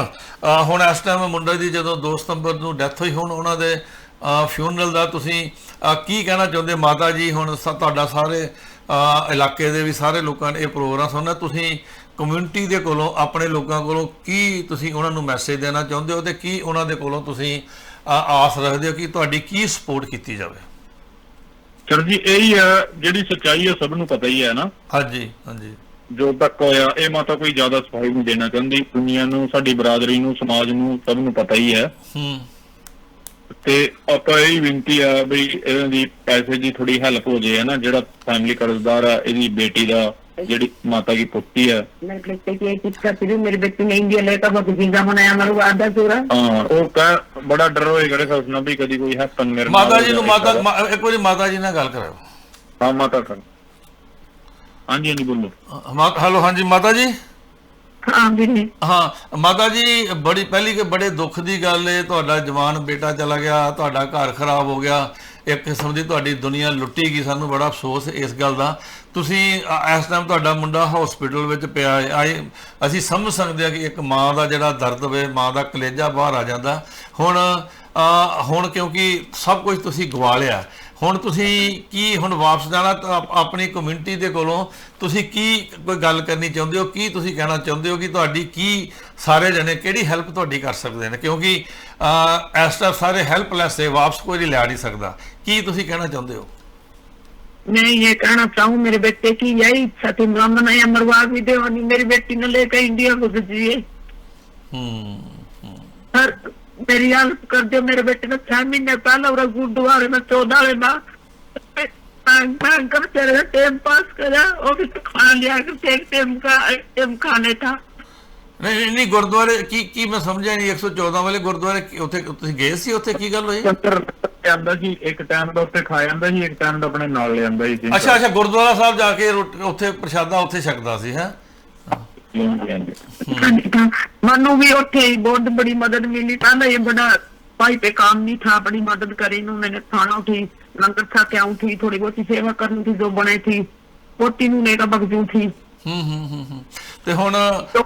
ਹੁਣ ਇਸ ਟਾਈਮ ਮੁੰਡੇ ਦੀ ਜਦੋਂ 2 ਸਤੰਬਰ ਨੂੰ ਡੈਥ ਹੋਈ ਹੁਣ ਉਹਨਾਂ ਦੇ ਫਿਊਨਰਲ ਦਾ ਤੁਸੀਂ ਕੀ ਕਹਿਣਾ ਚਾਹੁੰਦੇ? ਮਾਤਾ ਜੀ ਹੁਣ ਤੁਹਾਡਾ ਸਾਰੇ ਇਲਾਕੇ ਦੇ ਵੀ ਸਾਰੇ ਲੋਕਾਂ ਨੇ ਇਹ ਪ੍ਰੋਗਰਾਮ ਸੁਣਨਾ। ਤੁਸੀਂ ਕਮਿਊਨਿਟੀ ਦੇ ਕੋਲੋਂ ਆਪਣੇ ਲੋਕਾਂ ਕੋਲੋਂ ਕੀ ਤੁਸੀਂ ਉਹਨਾਂ ਨੂੰ ਮੈਸੇਜ ਦੇਣਾ ਚਾਹੁੰਦੇ ਹੋ ਤੇ ਕੀ ਉਹਨਾਂ ਦੇ ਕੋਲੋਂ ਤੁਸੀਂ ਆਸ ਰੱਖਦੇ ਹੋ ਕਿ ਤੁਹਾਡੀ ਕੀ ਸਪੋਰਟ ਕੀਤੀ ਜਾਵੇ? ਸਰ ਜੀ ਇਹੀ ਹੈ ਜਿਹੜੀ ਸੱਚਾਈ ਹੈ ਸਭ ਨੂੰ ਪਤਾ ਹੀ ਹੈ ਨਾ। ਹਾਂਜੀ ਹਾਂਜੀ। ਜੋ ਤੱਕ ਹੋਇਆ ਇਹ ਮਾਤਾ ਕੋਈ ਜ਼ਿਆਦਾ ਸਫ਼ਾਈ ਨਹੀਂ ਦੇਣਾ ਚਾਹੁੰਦੀ। ਦੁਨੀਆ ਨੂੰ ਸਾਡੀ ਬਰਾਦਰੀ ਨੂੰ ਸਮਾਜ ਨੂੰ ਸਭ ਨੂੰ ਪਤਾ ਹੀ ਹੈ। ਹੂੰ। ਤੇ ਆਪਾਂ ਇਹ ਬੇਨਤੀ ਆ ਵੀ ਇਹਨਾਂ ਦੀ ਪੈਸੇ ਦੀ ਥੋੜੀ ਹੈਲਪ ਹੋ ਜੇ ਹੈ ਜਿਹੜਾ ਫੈਮਿਲੀ ਕਰਜ਼ਦਾਰ ਆ ਇਹਦੀ ਬੇਟੀ ਦਾ ਜਿਹੜੀ ਮਾਤਾ ਦੀ ਪੁੱਤੀ ਆ। ਬੜਾ ਡਰ ਹੋਏਗਾ ਰੇ ਸੋਚਣਾ ਵੀ ਕਦੀ ਕੋਈ ਹੈਪਨ ਮੇਰੇ ਮਾਤਾ ਜੀ ਨੂੰ ਮਾਤਾ ਇੱਕ ਵਾਰੀ ਮਾਤਾ ਜੀ ਨਾਲ ਗੱਲ ਕਰਾਓ। ਹਾਂ ਮਾਤਾ ਕਰ ਹਾਂਜੀ ਹਾਂਜੀ ਬੋਲੋ। ਹਲੋ ਹਾਂਜੀ ਮਾਤਾ ਜੀ। ਹਾਂ ਵੀਰੇ ਹਾਂ, ਮਾਤਾ ਜੀ, ਬੜੀ, ਪਹਿਲੀ ਕਿ ਬੜੇ ਦੁੱਖ ਦੀ ਗੱਲ ਏ, ਤੁਹਾਡਾ ਜਵਾਨ ਬੇਟਾ ਚਲਾ ਗਿਆ, ਤੁਹਾਡਾ ਘਰ ਖਰਾਬ ਹੋ ਗਿਆ, ਇੱਕ ਕਿਸਮ ਦੀ ਤੁਹਾਡੀ ਦੁਨੀਆ ਲੁੱਟੀ ਗਈ, ਸਾਨੂੰ ਬੜਾ ਅਫਸੋਸ ਇਸ ਗੱਲ ਦਾ। ਤੁਸੀਂ ਇਸ ਟਾਈਮ ਤੁਹਾਡਾ ਮੁੰਡਾ ਹਸਪੀਟਲ ਵਿੱਚ ਪਿਆ ਹੈ ਆਏ, ਅਸੀਂ ਸਮਝ ਸਕਦੇ ਹਾਂ ਕਿ ਇੱਕ ਮਾਂ ਦਾ ਜਿਹੜਾ ਦਰਦ ਹੋਵੇ ਮਾਂ ਦਾ ਕਲੇਜਾ ਬਾਹਰ ਆ ਜਾਂਦਾ। ਹੁਣ ਹੁਣ ਕਿਉਂਕਿ ਸਭ ਕੁਝ ਤੁਸੀਂ ਗਵਾ ਲਿਆ ਹੁਣ ਤੁਸੀਂ ਕੀ ਹੁਣ ਵਾਪਸ ਜਾਣਾ ਤਾਂ ਆਪ- ਆਪਣੀ ਕਮਿਊਨਿਟੀ ਦੇ ਕੋਲੋਂ ਤੁਸੀਂ ਕੀ ਕੋਈ ਗੱਲ ਕਰਨੀ ਚਾਹੁੰਦੇ ਹੋ ਕੀ ਤੁਸੀਂ ਕਹਿਣਾ ਚਾਹੁੰਦੇ ਹੋ ਕਿ ਤੁਹਾਡੀ ਕੀ ਸਾਰੇ ਜਣੇ ਕਿਹੜੀ ਹੈਲਪ ਤੁਹਾਡੀ ਕਰ ਸਕਦੇ ਨੇ ਕਿਉਂਕਿ ਅਹ, ਇਸ ਤਰ੍ਹਾਂ ਸਾਰੇ ਹੈਲਪਲੈਸ ਹੈ ਵਾਪਸ ਕੋਈ ਨਹੀਂ ਲਿਆ ਨਹੀਂ ਸਕਦਾ ਕੀ ਤੁਸੀਂ ਕਹਿਣਾ ਚਾਹੁੰਦੇ ਹੋ मैं ये कहना चाहूँ मेरे बेटे की यही इच्छा थी ब्राह्मण है मरवा भी दे मेरी बेटी ने लेकर इंडिया को भेजिए ਹੂੰ सर मेरी हेल्प कर दो मेरे बेटे ने छह महीने पहले और गुरुद्वारे में चौदह में मांग मांग कर तेरे टाइम पास करा वो भी तो खा लिया करते एक टाइम का एक टाइम खाने था ਨਹੀਂ ਨਹੀਂ, ਨਹੀਂ ਗੁਰਦੁਆਰੇ ਕੀ ਕੀ ਮੈਂ ਸਮਝਿਆ ਨਹੀਂ 114 ਵਾਲੇ ਗੁਰਦੁਆਰੇ ਕੀ- ਉੱਥੇ ਤੁਸੀਂ ਗਏ ਸੀ ਉੱਥੇ ਕੀ ਗੱਲ ਹੋਈ ਚੱਕਰ ਆਂਦਾ ਸੀ ਇੱਕ ਟਾਈਮ ਦਾ ਉੱਤੇ ਖਾ ਜਾਂਦਾ ਸੀ ਇੱਕ ਟਾਈਮ ਦਾ ਆਪਣੇ ਨਾਲ ਲੈ ਆਂਦਾ ਸੀ ਅੱਛਾ ਅੱਛਾ ਗੁਰਦੁਆਰਾ ਸਾਹਿਬ ਜਾ ਕੇ ਰੋਟੀ- ਉੱਥੇ ਪ੍ਰਸ਼ਾਦਾ ਉੱਥੇ ਛਕਦਾ ਸੀ ਹੈ मनु भी उठे ही बहुत बड़ी मदद मिली पहले ये बड़ा भाई पे काम नहीं था बड़ी मदद करी मैंने खाना उठी लंगर खा के उठी थोड़ी बहुत सेवा करनी थी जो बने थी पोती नू लेकर बगजू थी ਹੂੰ ਹੂੰ ਹੂੰ ਹੂੰ ਤੇ ਹੁਣ तो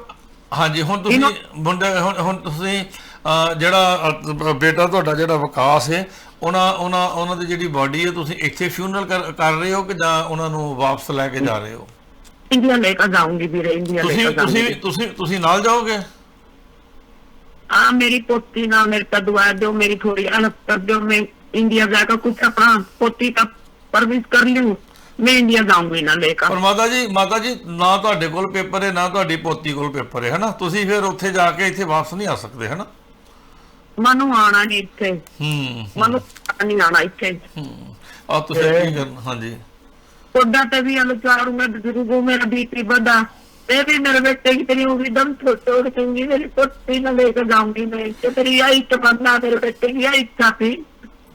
ਹਾਂਜੀ ਹੁਣ ਤੁਸੀਂ ਇਹਨੂੰ- ਮੁੰਡੇ ਹੁਣ ਹੁਣ ਤੁਸੀਂ ਅਹ, ਜਿਹੜਾ ਅਹ, ਬੇਟਾ ਤੁਹਾਡਾ ਜਿਹੜਾ ਵਿਕਾਸ ਹੈ ਉਹਨਾਂ ਉਹਨਾਂ ਉਹਨਾਂ ਦੀ ਜਿਹੜੀ ਬਾਡੀ ਹੈ ਤੁਸੀਂ ਇੱਥੇ ਫਿਊਨਰਲ ਕਰ ਰਹੇ ਹੋ ਕਿ ਜਾਂ ਉਹਨਾਂ ਨੂੰ ਵਾਪਸ ਲੈ ਕੇ ਜਾ ਰਹੇ ਹੋ इंडिया लेकर जाऊंगी भी इंडिया ਤੁਸੀਂ लेकर ਤੁਸੀਂ जाऊंगी ਤੁਸੀਂ ਤੁਸੀਂ ਨਾਲ ਜਾਓਗੇ हाँ मेरी पोती ना मेरे का दुआ दो मेरी थोड़ी हेल्प कर दो मैं इंडिया जाकर कुछ अपना पोती का परविश कर लूं मैं इंडिया जाऊंगी ना लेकर ਪਰ ਮਾਤਾ ਜੀ ਮਾਤਾ ਜੀ ਨਾ ਤੁਹਾਡੇ ਕੋਲ ਪੇਪਰ ਹੈ ਨਾ ਤੁਹਾਡੀ ਪੋਤੀ ਕੋਲ ਪੇਪਰ ਹੈ ਹਨਾ ਤੁਸੀਂ ਫਿਰ ਉੱਥੇ ਜਾ ਕੇ ਇੱਥੇ ਵਾਪਸ ਨਹੀਂ ਆ ਸਕਦੇ ਹਨਾ मनु आना नहीं इतने ਹੂੰ मनु नहीं आना इतने ਆ ਤੁਸੀਂ ਕੀ ਕਰਨਾ ਹਾਂਜੀ कोडा पे भी आलू चारू में बुजुर्गों मेरा बीपी बढ़ा मैं भी मेरे बेटे की तेरी उंगली दम छोड़ छोड़ दूंगी मेरी पोती न लेकर जाऊंगी मैं तो तेरी यही तमन्ना मेरे बेटे की यही इच्छा थी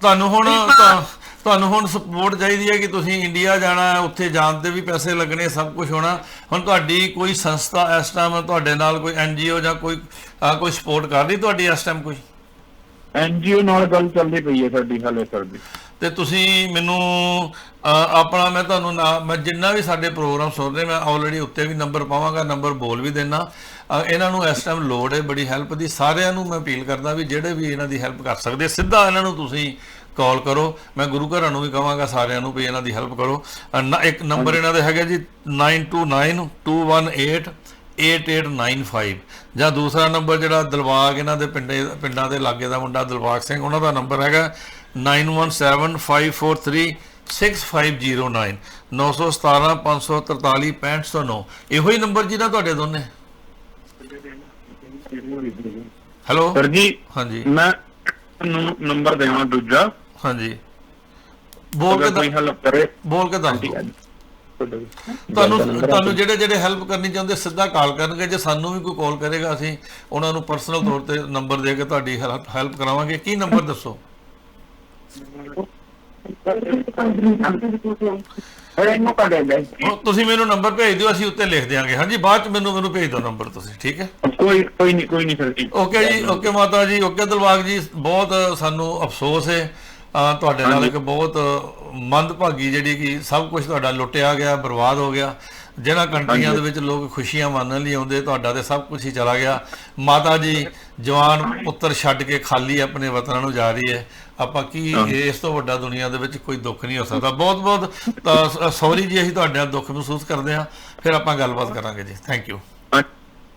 ਤੁਹਾਨੂੰ ਹੁਣ ਹਾਂ। ਤਾਂ- ਤੁਹਾਨੂੰ ਹੁਣ ਸਪੋਰਟ ਚਾਹੀਦੀ ਹੈ ਕਿ ਤੁਸੀਂ ਇੰਡੀਆ ਜਾਣਾ ਹੈ ਉੱਥੇ ਜਾਣ ਦੇ ਵੀ ਪੈਸੇ ਲੱਗਣੇ ਸਭ ਕੁਝ ਹੋਣਾ ਹੁਣ ਤੁਹਾਡੀ ਕੋਈ ਸੰਸਥਾ ਇਸ ਟਾਈਮ ਤੁਹਾਡੇ ਨਾਲ ਕੋਈ ਐਨਜੀਓ ਜਾਂ ਕੋਈ ਅਹ, ਕੋਈ ਸਪੋਰਟ ਕਰ ਰਹੀ ਤੁਹਾਡੀ ਇਸ ਟਾਈਮ ਕੋਈ ਐਨਜੀਓ ਨਾਲ ਗੱਲ ਚੱਲਦੀ ਪਈ ਹੈ ਸਾਡੀ ਹਾਲੇ ਸਰ ਦੀ ਤੇ ਤੁਸੀਂ ਮੈਨੂੰ ਆਪਣਾ ਮੈਂ ਤੁਹਾਨੂੰ ਨਾ ਮੈਂ ਜਿੰਨਾ ਵੀ ਸਾਡੇ ਪ੍ਰੋਗਰਾਮ ਸੁਣਦੇ ਮੈਂ ਆਲਰੇਡੀ ਉੱਤੇ ਵੀ ਨੰਬਰ ਪਾਵਾਂਗਾ ਨੰਬਰ ਬੋਲ ਵੀ ਦੇਣਾ। ਇਹਨਾਂ ਨੂੰ ਇਸ ਟਾਈਮ ਲੋੜ ਹੈ ਬੜੀ ਹੈਲਪ ਦੀ। ਸਾਰਿਆਂ ਨੂੰ ਮੈਂ ਅਪੀਲ ਕਰਦਾ ਵੀ ਜਿਹੜੇ ਵੀ ਇਹਨਾਂ ਦੀ ਹੈਲਪ ਕਰ ਸਕਦੇ ਸਿੱਧਾ ਇਹਨਾਂ ਨੂੰ ਤੁਸੀਂ ਕਾਲ ਕਰੋ। ਮੈਂ ਗੁਰੂ ਘਰਾਂ ਨੂੰ ਵੀ ਕਹਾਂਗਾ ਸਾਰਿਆਂ ਨੂੰ ਵੀ ਇਹਨਾਂ ਦੀ ਹੈਲਪ ਕਰੋ। ਇੱਕ ਨੰਬਰ ਇਹਨਾਂ ਦਾ ਹੈਗਾ ਜੀ 9292188895 ਜਾਂ ਦੂਸਰਾ ਨੰਬਰ ਜਿਹੜਾ ਦਿਲਬਾਗ ਇਹਨਾਂ ਦੇ ਪਿੰਡੇ ਪਿੰਡਾਂ ਦੇ ਲਾਗੇ ਦਾ ਮੁੰਡਾ ਦਿਲਬਾਗ ਸਿੰਘ ਉਹਨਾਂ ਦਾ ਨੰਬਰ ਹੈਗਾ। 9175436509 917 543 6509 ਇਹੋ ਹੀ ਨੰਬਰ ਜੀ ਨਾ ਤੁਹਾਡੇ ਦੋਨੇ? ਹੈਲੋ ਸਰ ਜੀ ਹਾਂਜੀ। ਮੈਂ ਤੁਹਾਨੂੰ ਨੰਬਰ ਦੇਵਾਂ ਦੂਜਾ। ਹਾਂਜੀ। ਬੋਲ ਕੇ ਕੋਈ ਦੱਸ- ਹੈਲਪ ਕਰੇ। ਬੋਲ ਕੇ ਦੱਸ। ਤੁਹਾਨੂੰ ਤੁਹਾਨੂੰ ਜਿਹੜੇ ਜਿਹੜੇ ਹੈਲਪ ਕਰਨੀ ਚਾਹੁੰਦੇ ਸਿੱਧਾ ਕਾਲ ਕਰਨਗੇ। ਜੇ ਸਾਨੂੰ ਵੀ ਕੋਈ ਕਾਲ ਕਰੇਗਾ ਅਸੀਂ ਉਹਨਾਂ ਨੂੰ ਪਰਸਨਲ ਤੌਰ ਤੇ ਨੰਬਰ ਦੇ ਕੇ ਤੁਹਾਡੀ ਹੈਲਪ ਕਰਾਵਾਂਗੇ। ਕੀ ਨੰਬਰ ਦੱਸੋ? ਤੁਸੀਂ ਮੈਨੂੰ ਨੰਬਰ ਭੇਜ ਦਿਓ ਅਸੀਂ ਉੱਤੇ ਲਿਖ ਦਿਆਂਗੇ। ਹਾਂਜੀ ਬਾਅਦ ਚ ਮੈਨੂੰ ਮੈਨੂੰ ਭੇਜ ਦਿਓ ਨੰਬਰ ਤੁਸੀਂ ਠੀਕ ਹੈ? ਕੋਈ ਕੋਈ ਨਹੀਂ ਕੋਈ ਨਹੀਂ ਸਰ ਜੀ। ਓਕੇ ਜੀ ਓਕੇ ਮਾਤਾ ਜੀ ਓਕੇ ਦਿਲਵਾਗ ਜੀ ਬਹੁਤ ਸਾਨੂੰ ਅਫਸੋਸ ਹੈ। ਤੁਹਾਡੇ ਨਾਲ ਇੱਕ ਬਹੁਤ ਮੰਦਭਾਗੀ ਜਿਹੜੀ ਕਿ ਸਭ ਕੁਝ ਤੁਹਾਡਾ ਲੁੱਟਿਆ ਗਿਆ ਬਰਬਾਦ ਹੋ ਗਿਆ। ਜਿਹਨਾਂ ਕੰਟਰੀਆਂ ਦੇ ਵਿੱਚ ਲੋਕ ਖੁਸ਼ੀਆਂ ਮਾਨਣ ਲਈ ਆਉਂਦੇ ਤੁਹਾਡਾ ਤੇ ਸਭ ਕੁਝ ਹੀ ਚਲਾ ਗਿਆ। ਮਾਤਾ ਜੀ ਜਵਾਨ ਪੁੱਤਰ ਛੱਡ ਕੇ ਖਾਲੀ ਆਪਣੇ ਵਤਨਾਂ ਨੂੰ ਜਾ ਰਹੀ ਹੈ। ਆਪਾਂ ਕੀ ਇਸ ਤੋਂ ਵੱਡਾ ਦੁਨੀਆ ਦੇ ਵਿੱਚ ਕੋਈ ਦੁੱਖ ਨਹੀਂ ਹੋ ਸਕਦਾ ਬਹੁਤ ਬਹੁਤ ਸੌਰੀ ਜੀ ਅਸੀਂ ਤੁਹਾਡੇ ਨਾਲ ਦੁੱਖ ਮਹਿਸੂਸ ਕਰਦੇ ਹਾਂ ਫਿਰ ਆਪਾਂ ਗੱਲਬਾਤ ਕਰਾਂਗੇ ਜੀ ਥੈਂਕ ਯੂ ਹਾਂ-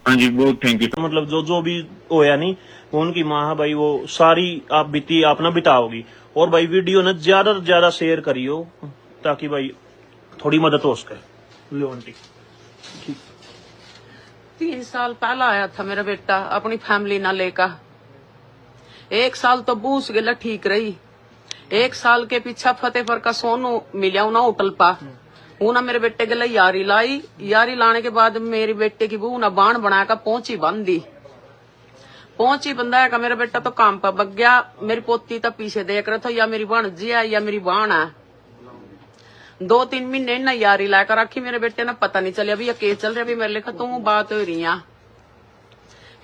ਹਾਂਜੀ ਬਹੁਤ ਥੈਂਕ ਯੂ मतलब जो जो भी होया नहीं वो उनकी माँ है भाई वो सारी आप बीती आप ना बिताओगी और भाई वीडियो ना ज्यादा से ज्यादा शेयर करियो ताकि भाई थोड़ी मदद हो सके लो आंटी तीन साल पहला आया था मेरा बेटा अपनी फैमिली ना लेकर एक साल तो बूस गला ठीक रही। एक साल के पीछा फतेहपुर का सोनू मिला उना होटल पा। उना मेरे बेटे के लिए यारी लाई। यारी लाने के बाद मेरे बेटे की बहू ना बाण बनाकर पहुँची बंद दी पहुँची बंदा का मेरा बेटा तो काम पर बग गया। मेरी पोती तो पीछे देख रहा था, या मेरी भाणजी है, या मेरी बाण है। दो तीन महीने ना यारी लाकर रखी मेरे बेटे ने पता नहीं चलिया भी ये के चल रहा मेरे लिखा तू बात हो रही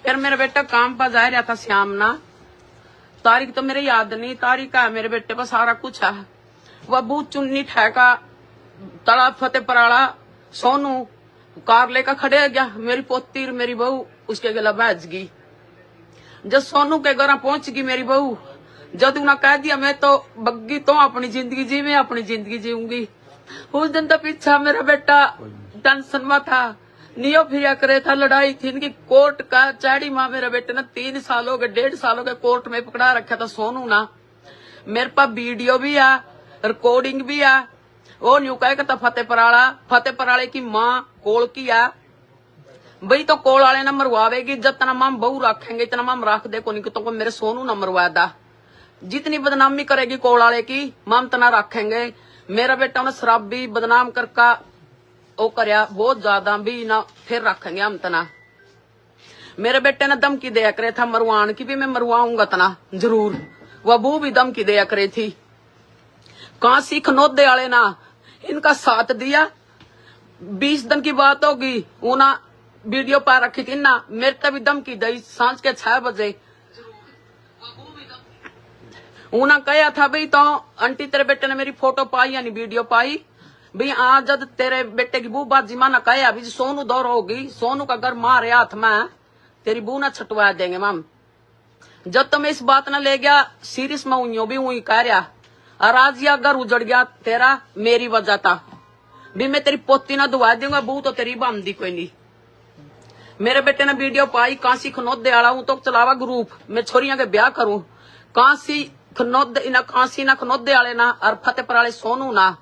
फिर मेरा बेटा काम पर जा रहा था श्याम ना तारीख तो मेरे याद नहीं तारीख है मेरे बेटे पर सारा कुछ है वह बूथ चुन्नी ठहका तड़ा फतेह पराड़ा सोनू कार लेकर खड़े हो गया मेरी पोती और मेरी बहू उसके गला बैठ गई जब सोनू के घर पहुंच गई मेरी बहू जब उन्हें कह दिया मैं तो बग्गी तो अपनी जिंदगी जी मैं अपनी जिंदगी जीऊंगी उस दिन तो पीछा मेरा बेटा टेंशन में था नियो फिर करे था लड़ाई थी इनकी कोर्ट का चाड़ी माँ मेरे बेटे ने तीन साल हो गए डेढ़ साल हो गए कोर्ट में पकड़ा रखा था सोनू ना मेरे पास वीडियो भी है रिकॉर्डिंग भी है वो न्यू कह कहता फतेह पराड़ा फतेह पराड़े की माँ कोल की है बई तो कोल वाले ना मरवावेगी जितना माम बहू रखेंगे इतना माम रख दे को नहीं तो को मेरे सोनू ना मरवा दा जितनी बदनामी करेगी कोल वाले की माम तना रखेंगे मेरा बेटा उन्हें शराबी बदनाम करका वो करया बहुत ज्यादा भी ना फिर रखेंगे हम तना मेरे बेटे ने धमकी दिया करे था मरवान की भी मैं मरवाऊंगा तना जरूर वह बू भी धमकी दिया करे थी कहा सीख नोदे वाले ना इनका साथ दिया बीस दिन की बात होगी उना वीडियो पा रखी थी ना मेरे तभी धमकी दी सांझ के छह बजे उन्हें कहा था भाई तो आंटी तेरे बेटे ने मेरी फोटो पाई यानी वीडियो पाई भाई आज जब तेरे बेटे की बू बाजी माना कहा भी सोनू दौर होगी सोनू का घर मारे हाथ में, तेरी बू ना छटवा देंगे माम जब तो मैं इस बात न ले गया, सीरियस में उइयो भी उई कह रहा और आज यह घर उजड़ गया, तेरा, मेरी वजह था। भी मैं तेरी पोती ना दुआ दूँगा बू तो तेरी बांधी कोई नहीं। मेरे बेटे ने वीडियो पाई, कांसी खनौदे वाला हूँ तो चलावा ग्रुप, मैं छोरियाँ के ब्याह करूँ। कांसी खनौद, इना कांसी ना खनौदे वाले ना, और फतेहपुर वाले सोनू ना।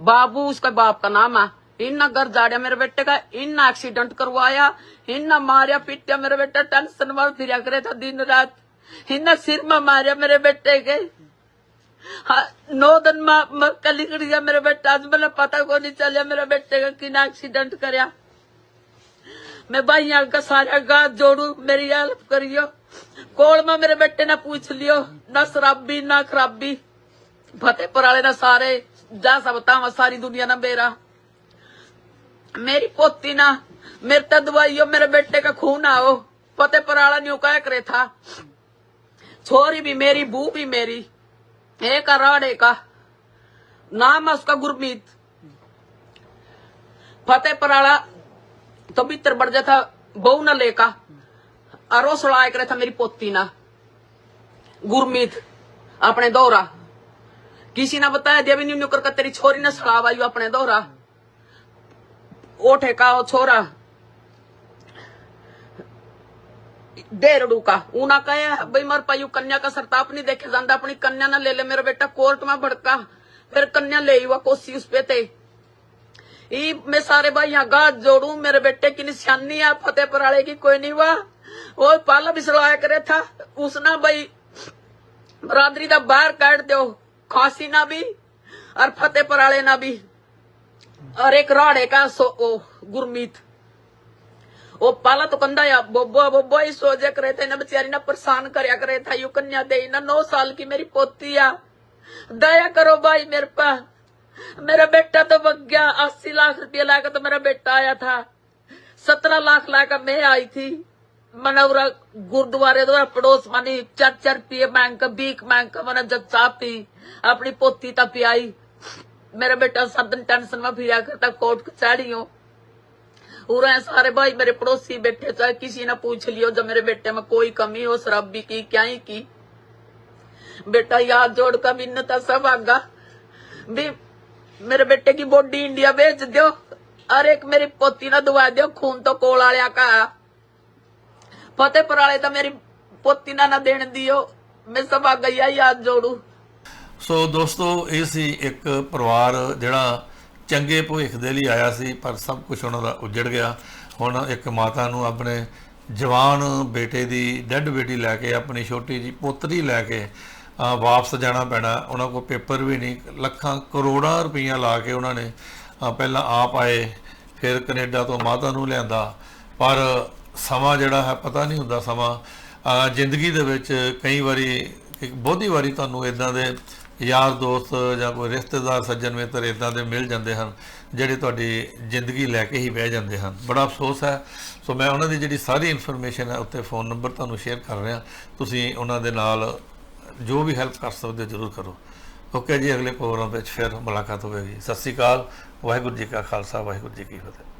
बाबू उसका बाप का नाम है इन्ना घर जाड़िया मेरे बेटे का इन्ना एक्सीडेंट करवाया इन्ना मारिया पीटिया मेरे बेटा टेंशन में फिर करे था दिन रात इन्ना सिर में मारिया मेरे बेटे के हाँ, नौ दिन में मैं कल निकल गया मेरे बेटा आज मैंने पता को नहीं चलिया मेरे बेटे का किना एक्सीडेंट करया मैं भाइयों का सारा गाथ जोड़ू मेरी हेल्प करियो कोल में मेरे बेटे ने पूछ लियो ना शराबी ना खराबी फतेहपुर वाले ना सारे जा सब बतावा सारी दुनिया ना मेरा मेरी पोती ना, मेरे तो दवाइयो, मेरे बेटे का खून आओ। फतेहपुर वाला न्यू कह करे था। छोरी भी मेरी, बू भी मेरी। एक राड़े का। नाम है उसका गुरमीत। फतेहपुर वाला तो भीतर बढ़ जाता, बहू ना लेका अरो सड़ाए करे था मेरी पोती ना। गुरमीत, अपने दौरा। किसी ने बताया दिया भी नहीं करके तेरी छोरी ने सड़ावा यू अपने का ओ छोरा। डेरड़ू का ऊना कहे, भाई, मर पायु कन्या का सरताप नहीं देखे जाता अपनी कन्या ना ले ले, मेरा बेटा कोर्ट में भड़का। फिर कन्या ले हुआ कोसी उस पे थे ई, मैं सारे भाई गाज जोड़ू, मेरे बेटे की निशानी है फतेहपुर वाले की कोई नहीं हुआ वो पाला भी सड़ाया करे था। उसना भाई बरादरी का बाहर काट दो। खांसी ना भी और फतेहपुर वाले ना भी। और एक राड़े का सो ओ, गुरमीत। वो पाला तो कंधा या बोबो बोबो ही सोचे करे थे ना बेचारी ना परेशान करया करे था। यू कन्या दे ना नौ साल की मेरी पोती या दया करो भाई मेरे पास मेरा बेटा तो बग गया। अस्सी लाख रुपया लाकर तो मेरा बेटा आया था। सत्रह लाख लाकर मैं आई थी। गुरुद्वारे द्वारा पड़ोस मानी चार चार पिए बैंक बीक बैंक मैंने जब चाह पी अपनी पोती तक पियाई मेरा बेटा सब दिन टेंशन में फिर करता कोर्ट कचहरी हो पूरे सारे भाई मेरे पड़ोसी बैठे चाहे किसी ने पूछ लियो जब मेरे बेटे में कोई कमी हो शराबी की क्या ही की बेटा याद जोड़ कर मिन्नता सब आगा भी मेरे बेटे की बॉडी इंडिया भेज दो और एक मेरी पोती ना दुआ दो खून तो कोल आलिया का ਫਤਿਹਪੁਰ ਵਾਲੇ ਤਾਂ ਮੇਰੀ ਪੋਤੀ ਨਾ ਨਾ ਦੇਣ ਦਿਓ। ਮੈਂ ਸਭਾ ਗਈਆ ਯਾਦ ਜੋੜੂ। ਸੋ ਦੋਸਤੋ, ਇਹ ਸੀ ਇੱਕ ਪਰਿਵਾਰ ਜਿਹੜਾ ਚੰਗੇ ਭਵਿੱਖ ਦੇ ਲਈ ਆਇਆ ਸੀ, ਪਰ ਸਭ ਕੁਝ ਉਹਨਾਂ ਦਾ ਉਜੜ ਗਿਆ। ਹੁਣ ਇੱਕ ਮਾਤਾ ਨੂੰ ਆਪਣੇ ਜਵਾਨ ਬੇਟੇ ਦੀ, ਡੈੱਡ ਬੇਟੀ ਲੈ ਕੇ, ਆਪਣੀ ਛੋਟੀ ਜੀ ਪੋਤਰੀ ਲੈ ਕੇ ਵਾਪਸ ਜਾਣਾ ਪੈਣਾ। ਉਹਨਾਂ ਕੋਲ ਪੇਪਰ ਵੀ ਨਹੀਂ। ਲੱਖਾਂ ਕਰੋੜਾਂ ਰੁਪਈਆ ਲਾ ਕੇ ਉਹਨਾਂ ਨੇ ਪਹਿਲਾਂ ਆਪ ਆਏ, ਫਿਰ ਕੈਨੇਡਾ ਤੋਂ ਮਾਤਾ ਨੂੰ ਲਿਆਂਦਾ। ਪਰ ਸਮਾਂ ਜਿਹੜਾ ਹੈ, ਪਤਾ ਨਹੀਂ ਹੁੰਦਾ ਸਮਾਂ। ਜ਼ਿੰਦਗੀ ਦੇ ਵਿੱਚ ਕਈ ਵਾਰੀ ਬਹੁਤੀ ਵਾਰੀ ਤੁਹਾਨੂੰ ਇਦਾਂ ਦੇ ਯਾਰ ਦੋਸਤ ਜਾਂ ਕੋਈ ਰਿਸ਼ਤੇਦਾਰ, ਸੱਜਣ ਮਿੱਤਰ ਇਦਾਂ ਦੇ ਮਿਲ ਜਾਂਦੇ ਹਨ, ਜਿਹੜੇ ਤੁਹਾਡੀ ਜ਼ਿੰਦਗੀ ਲੈ ਕੇ ਹੀ ਬਹਿ ਜਾਂਦੇ ਹਨ। ਬੜਾ ਅਫਸੋਸ ਹੈ। ਸੋ ਮੈਂ ਉਹਨਾਂ ਦੀ ਜਿਹੜੀ ਸਾਰੀ ਇਨਫੋਰਮੇਸ਼ਨ ਹੈ ਉੱਤੇ ਫੋਨ ਨੰਬਰ ਤੁਹਾਨੂੰ ਸ਼ੇਅਰ ਕਰ ਰਿਹਾ। ਤੁਸੀਂ ਉਹਨਾਂ ਦੇ ਨਾਲ ਜੋ ਵੀ ਹੈਲਪ ਕਰ ਸਕਦੇ ਹੋ, ਜ਼ਰੂਰ ਕਰੋ। ਓਕੇ ਜੀ, ਅਗਲੇ ਪ੍ਰੋਗਰਾਮ ਵਿੱਚ ਫਿਰ ਮੁਲਾਕਾਤ ਹੋਵੇਗੀ। ਸਤਿ ਸ਼੍ਰੀ ਅਕਾਲ। ਵਾਹਿਗੁਰੂ ਜੀ ਕਾ ਖਾਲਸਾ, ਵਾਹਿਗੁਰੂ ਜੀ ਕੀ ਫਤਿਹ।